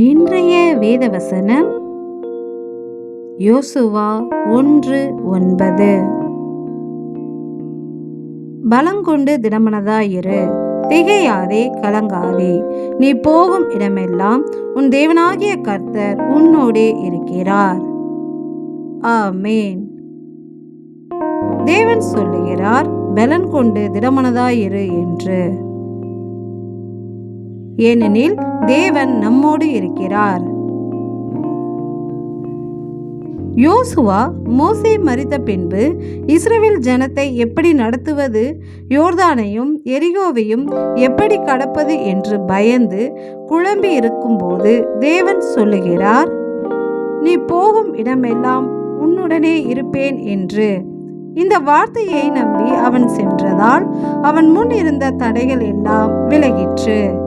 இன்றைய வேத வசனம் யோசுவா ஒன்று ஒன்பது. பலங்கொண்டு திடமனதாயிரு திகையாதே கலங்காதே நீ போகும் இடமெல்லாம் உன் தேவனாகிய கர்த்தர் உன்னோடே இருக்கிறார். ஆமேன். தேவன் சொல்லுகிறார் பலன் கொண்டு திடமனதாயிரு என்று. ஏனெனில் தேவன் நம்மோடு இருக்கிறார். யோசுவா மோசே மறித்த பின்பு இஸ்ரேல் ஜனத்தை எப்படி நடத்துவது? யோர்தானையும் எரிகோவையும் எப்படி கடப்பது என்று பயந்து குழம்பி இருக்கும்போது தேவன் சொல்லுகிறார் நீ போகும் இடமெல்லாம் உன்னுடனே இருப்பேன் என்று. இந்த வார்த்தையை நம்பி அவன் சென்றதால் அவன் முன் இருந்த தடைகள் எல்லாம் விலகிற்று.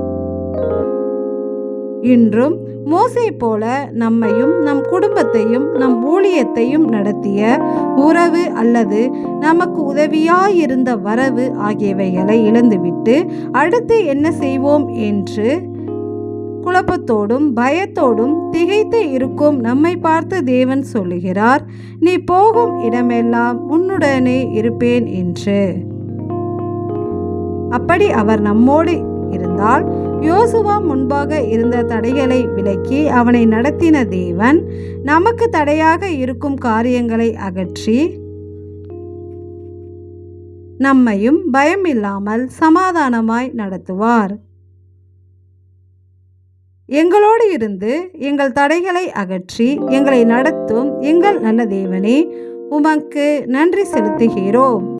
இன்றும் மோசை போல நம்மையும் நம் குடும்பத்தையும் நம் ஊழியத்தையும் நடத்திய உறவு அல்லது நமக்கு உதவியாயிருந்த வரவு ஆகியவைகளை இழந்துவிட்டு அடுத்து என்ன செய்வோம் என்று குழப்பத்தோடும் பயத்தோடும் திகைத்து இருக்கும் நம்மை பார்த்து தேவன் சொல்லுகிறார் நீ போகும் இடமெல்லாம் உன்னுடனே இருப்பேன் என்று. அப்படி அவர் நம்மோடு இருந்தால் யோசுவா முன்பாக இருந்த தடைகளை விலக்கி அவனை நடத்தின தேவன் நமக்கு தடையாக இருக்கும் காரியங்களை அகற்றி நம்மையும் பயமில்லாமல் சமாதானமாய் நடத்துவார். எங்களோடு இருந்து எங்கள் தடைகளை அகற்றி எங்களை நடத்தும் எங்கள் நல்ல தேவனே உமக்கு நன்றி செலுத்துகிறோம்.